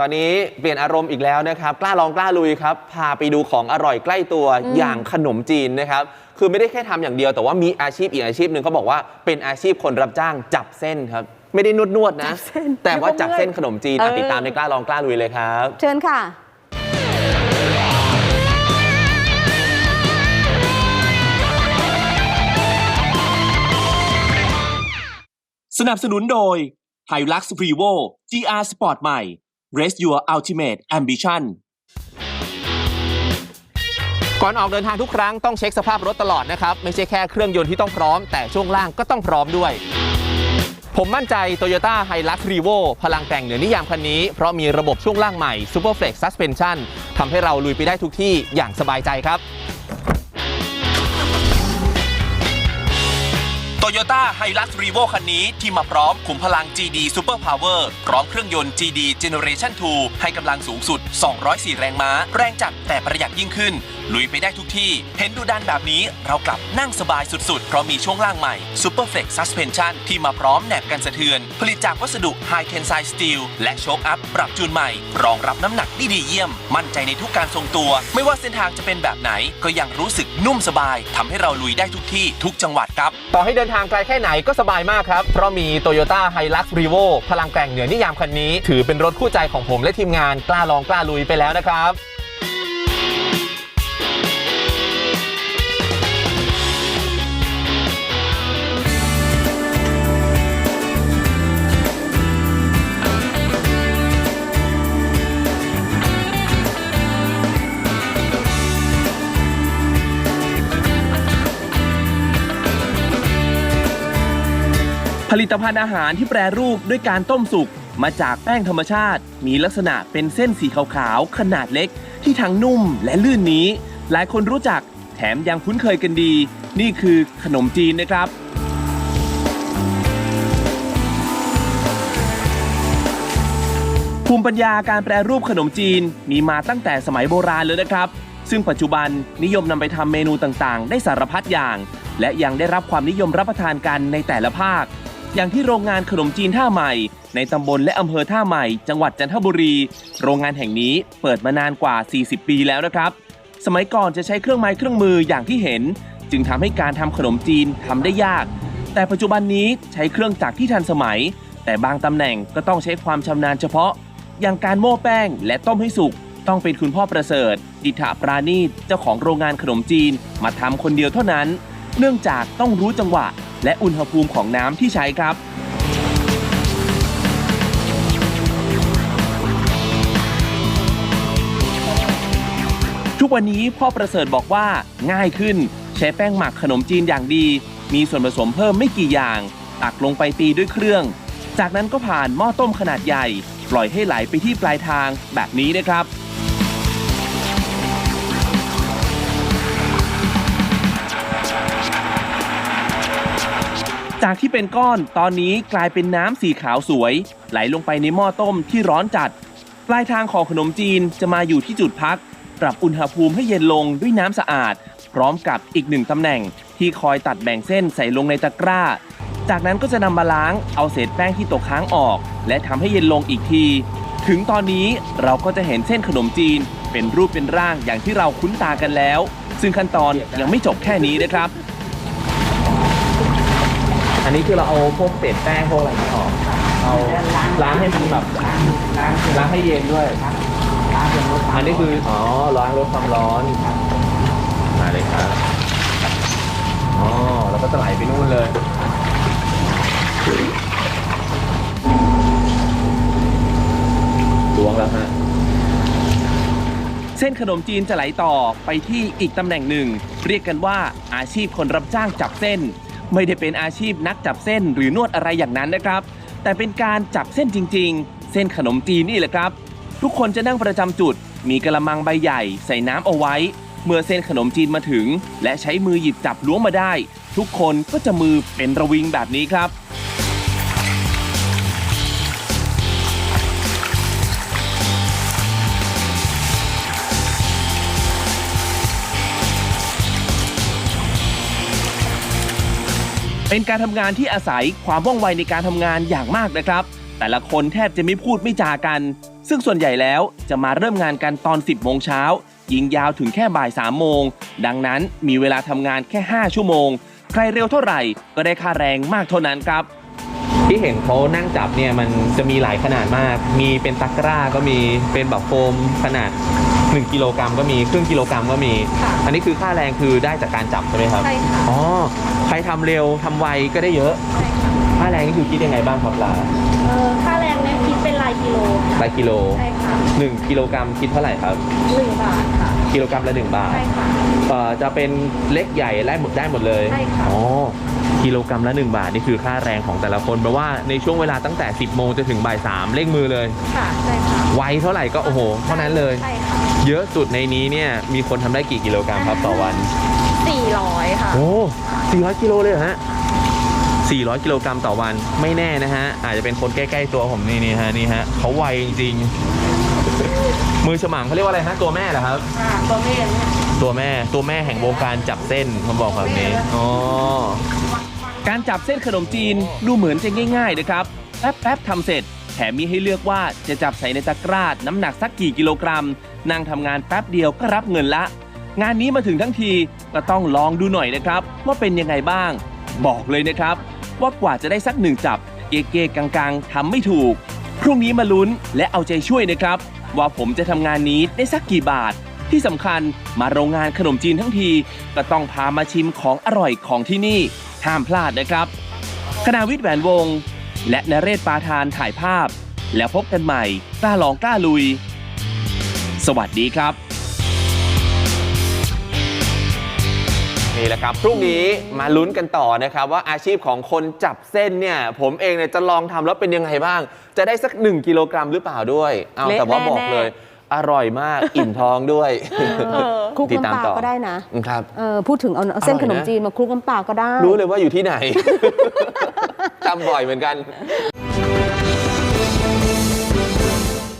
ตอนนี้เปลี่ยนอารมณ์อีกแล้วนะครับ กล้าลองกล้าลุยครับ พาไปดูของอร่อยใกล้ตัวอย่างขนมจีนนะครับ คือไม่ได้แค่ทำอย่างเดียว แต่ว่ามีอาชีพอีกอาชีพหนึ่งเขาบอกว่าเป็นอาชีพคนรับจ้างจับเส้นครับ ไม่ได้นวดนวดๆนะจับเส้นแต่ว่าจับเส้นขนมจีนอะเออติดตามในกล้าลองกล้าลุยเลยครับ เชิญค่ะสนับสนุนโดย Hilux Frevo GR Sport ใหม่ Race Your Ultimate Ambition ก่อนออกเดินทางทุกครั้งต้องเช็คสภาพรถตลอดนะครับ ไม่ใช่แค่เครื่องยนต์ที่ต้องพร้อม แต่ช่วงล่างก็ต้องพร้อมด้วย ผมมั่นใจ Toyota Hilux Revo พลังแต่งเหนือนิยามคันนี้ เพราะมีระบบช่วงล่างใหม่ Super Flex Suspension ทำให้เราลุยไปได้ทุกที่อย่างสบายใจครับ Toyota Hilux Revo คันนี้ที่มาพร้อมขุมพลัง GD Super Power พร้อมเครื่องยนต์ GD Generation 2 ให้กำลังสูงสุด 204 แรงม้า แรงจัดแต่ประหยัดยิ่งขึ้น ลุยไปได้ทุกที่ เห็นดูดันแบบนี้เรากลับนั่งสบายสุดๆ เพราะมีช่วงล่างใหม่ Super Flex Suspension ที่มาพร้อมแหนบกันสะเทือน ผลิตจากวัสดุ High Tensile Steel และโชคอัพปรับจูนใหม่ รองรับน้ำหนักได้ดีเยี่ยม มั่นใจในทุกการทรงตัว ไม่ว่าเส้นทางจะเป็นแบบไหน ก็ยังรู้สึกนุ่มสบายทำให้เราลุยได้ทุกที่ทุกจังหวัดครับ ต่อให้เดินทางไกลแค่ไหนก็สบายมากครับ เพราะมี Toyota Hilux Revo พลังแกร่งเหนือนิยามคันนี้ ถือเป็นรถคู่ใจของผมและทีมงานกล้าลองกล้าลุยไปแล้วนะครับ ลิตภัณฑ์อาหารที่แปรรูปด้วยการต้มสุกมาจากแป้งธรรมชาติ มีลักษณะเป็นเส้นสีขาวๆขนาดเล็ก ที่ทั้งนุ่มและลื่นนี้ หลายคนรู้จักแถมยังคุ้นเคยกันดี นี่คือขนมจีนนะครับภูมิปัญญาการแปรรูปขนมจีนมีมาตั้งแต่สมัยโบราณเลยนะครับ ซึ่งปัจจุบันนิยมนำไปทำเมนูต่างๆ ได้สารพัดอย่าง และยังได้รับความนิยมรับประทานกันในแต่ละภาค อย่างที่โรงงานขนมจีนท่าใหม่ ในตำบลและอำเภอท่าใหม่ จังหวัดจันทบุรี โรงงานแห่งนี้เปิดมานานกว่า 40 ปีแล้วนะครับ สมัยก่อนจะใช้เครื่องไม้เครื่องมืออย่างที่เห็น จึงทำให้การทำขนมจีนทำได้ยาก แต่ปัจจุบันนี้ใช้เครื่องจักรที่ทันสมัย แต่บางตำแหน่งก็ต้องใช้ความชำนาญเฉพาะ อย่างการโม่แป้งและต้มให้สุกต้องเป็นคุณพ่อประเสริฐ ดิษฐปราณีตเจ้าของโรงงานขนมจีนมาทำคนเดียวเท่านั้น เนื่องจากต้องรู้จังหวะ และอุณหภูมิของน้ำที่ใช้ครับทุกวันนี้พ่อประเสริฐบอกว่าง่ายขึ้น ใช้แป้งหมักขนมจีนอย่างดี มีส่วนผสมเพิ่มไม่กี่อย่าง ตักลงไปตีด้วยเครื่อง จากนั้นก็ผ่านหม้อต้มขนาดใหญ่ ปล่อยให้ไหลไปที่ปลายทางแบบนี้นะครับ จากที่เป็นก้อนตอนนี้กลายเป็นน้ำสีขาวสวย ไหลลงไปในหม้อต้มที่ร้อนจัด ปลายทางของขนมจีนจะมาอยู่ที่จุดพัก ปรับอุณหภูมิให้เย็นลงด้วยน้ำสะอาด พร้อมกับอีกหนึ่งตำแหน่ง ที่คอยตัดแบ่งเส้นใส่ลงในตะกร้า จากนั้นก็จะนำมาล้างเอาเศษแป้งที่ตกค้างออก และทำให้เย็นลงอีกที ถึงตอนนี้เราก็จะเห็นเส้นขนมจีน เป็นรูปเป็นร่างอย่างที่เราคุ้นตากันแล้ว ซึ่งขั้นตอนยังไม่จบแค่นี้นะครับ อันนี้คือเราเอาพวกเศษแป้งพวกอะไรนี้ออก เอาล้างให้มันแบบล้างให้เย็นด้วย อันนี้คือ อ๋อ ล้างลดความร้อน มาเลยครับ อ๋อ แล้วก็จะไหลไปนู่นเลยล้วงแล้วฮะ เส้นขนมจีนจะไหลต่อไปที่อีกตำแหน่งหนึ่ง เรียกกันว่าอาชีพคนรับจ้างจับเส้น ไม่ได้เป็นอาชีพนักจับเส้นหรือนวดอะไรอย่างนั้นนะครับ แต่เป็นการจับเส้นจริง ๆ เส้นขนมจีนนี่แหละครับ ทุกคนจะนั่งประจำจุด มีกระมังใบใหญ่ ใส่น้ำเอาไว้ เมื่อเส้นขนมจีนมาถึง และใช้มือหยิบจับล้วงมาได้ ทุกคนก็จะมือเป็นระวิงแบบนี้ครับ เป็นการทำงานที่อาศัยความว่องไวในการทำงานอย่างมากนะครับ แต่ละคนแทบจะไม่พูดไม่จากัน ซึ่งส่วนใหญ่แล้วจะมาเริ่มงานกันตอน 10 โมงเช้า ยิงยาวถึงแค่บ่าย 3 โมง ดังนั้นมีเวลาทำงานแค่ 5 ชั่วโมง ใครเร็วเท่าไหร่ก็ได้ค่าแรงมากเท่านั้นครับที่เห็นเขานั่งจับเนี่ยมันจะมีหลายขนาดมาก มีเป็นตะกร้าก็มี เป็นแบบโฟมขนาด 1 กิโลกรัมก็มี ครึ่งกิโลกรัมก็มีค่ะอันนี้คือค่าแรงคือได้จากการจับใช่ไหมครับ ใช่ค่ะ อ๋อใค รทำเร็วทำไวก็ได้เยอะใช่ค่ะค่าแรงนี่คือคิดยังไงบ้างครับลาเออค่าแรงเนี่ยคิดเป็นรายกิโลรายกิโลใช่ค่ะ1กิโลกรัมคิดเท่าไหร่ครับหนึ่งบาทค่ะกิโลกรัมละ1บาทใช่ค่ะเอ่อจะเป็นเล็กใหญ่ได้หมดได้หมดเลยใช่ค่ะอ๋อกิโลกรัมละ 1 บาท นี่คือค่าแรงของแต่ละคนแปลว่าในช่วงเวลาตั้งแต่ 10 โมงจนถึงบ่าย3เร่งมือเลยค่ะใช่ค่ะไวเท่าไหร่ก็โอ้โหเท่านั้นเลย ใช่ค่ะเยอะสุดในนี้เนี่ยมีคนทำได้กี่กิโลกรัมครับต่อวันสี่ร้อยค่ะ โอ้ 400 กิโลเลยเหรอฮะ 400 กิโลกรัมต่อวันไม่แน่นะฮะ อาจจะเป็นคนใกล้ๆตัวผมนี่นี่ฮะนี่ฮะเขาไวจริงๆมือฉมังเขาเรียกว่าอะไรฮะตัวแม่เหรอครับค่ะตัวเมนเนี่ยตัวแม่ตัวแม่แห่งวงการจับเส้นเขาบอกแบบนี้อ๋อการจับเส้นขนมจีนดูเหมือนจะง่ายๆนะครับแป๊บๆทำเสร็จ แถมมีให้เลือกว่าจะจับใส่ในตะกร้าน้ำหนักสักกี่กิโลกรัม นั่งทำงานแป๊บเดียวก็รับเงินละ งานนี้มาถึงทั้งทีก็ต้องลองดูหน่อยนะครับ ว่าเป็นยังไงบ้าง บอกเลยนะครับ ว่ากว่าจะได้สักหนึ่งจับ เก๊ๆกังๆทำไม่ถูก พรุ่งนี้มาลุ้นและเอาใจช่วยนะครับ ว่าผมจะทำงานนี้ได้สักกี่บาท ที่สำคัญมาโรงงานขนมจีนทั้งที ก็ต้องพามาชิมของอร่อยของที่นี่ ห้ามพลาดนะครับคณาวิทย์แหวนวง และนเรศปาทานถ่ายภาพ แล้วพบกันใหม่กล้าลองกล้าลุย สวัสดีครับ นี่แหละครับ พรุ่งนี้มาลุ้นกันต่อนะครับ ว่าอาชีพของคนจับเส้นเนี่ย ผมเองเนี่ยจะลองทำแล้วเป็นยังไงบ้าง จะได้สัก 1 กิโลกรัมหรือเปล่าด้วย เอาเละแต่ว่าแน่ๆบอกเลย อร่อยมาก อิ่มท้องด้วย คลุกติดน้ำตามปลาต่อ ก็ได้นะครับ เออพูดถึงเอาเอาเส้นอร่อยขนมนะจีนมาคลุกน้ำปลาก็ได้ รู้เลยว่าอยู่ที่ไหน จำบ่อยเหมือนกัน